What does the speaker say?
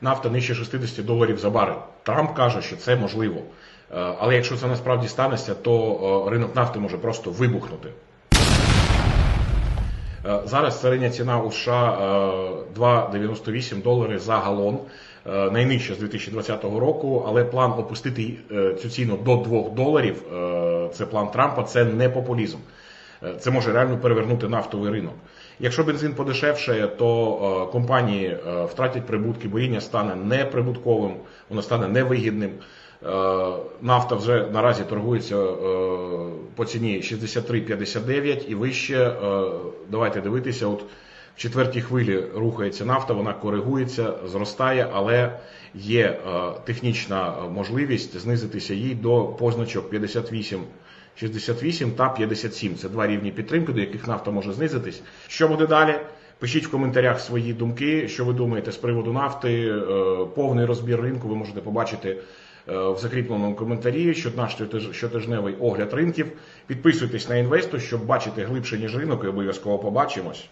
нафта нижче 60 доларів за барель. Трамп каже, що це можливо. Е, Але якщо це насправді станеться, то е, ринок нафти може просто вибухнути. Е, Зараз середня ціна у США е, 2,98 долари за галон, найнижча з 2020 року, але план опустити цю ціну до 2 доларів, це план Трампа, це не популізм. Е, Це може реально перевернути нафтовий ринок. Якщо бензин подешевшає, то е, компанії е, втратять прибутки, буріння стане неприбутковим, воно стане невигідним. Нафта вже наразі торгується по ціні 63,59 і вище. Давайте дивитися. От четвертій хвилі рухається нафта, вона коригується, зростає, але є е, технічна можливість знизитися їй до позначок 58. 68 та 57. Це два рівні підтримки, до яких нафта може знизитись. Що буде далі? Пишіть в коментарях свої думки, що ви думаєте з приводу нафти. Е, Повний розбір ринку ви можете побачити е, в закріпленому коментарі. Що наш щотижневий огляд ринків. Підписуйтесь на інвесту, щоб бачити глибше ніж ринок, і обов'язково побачимось.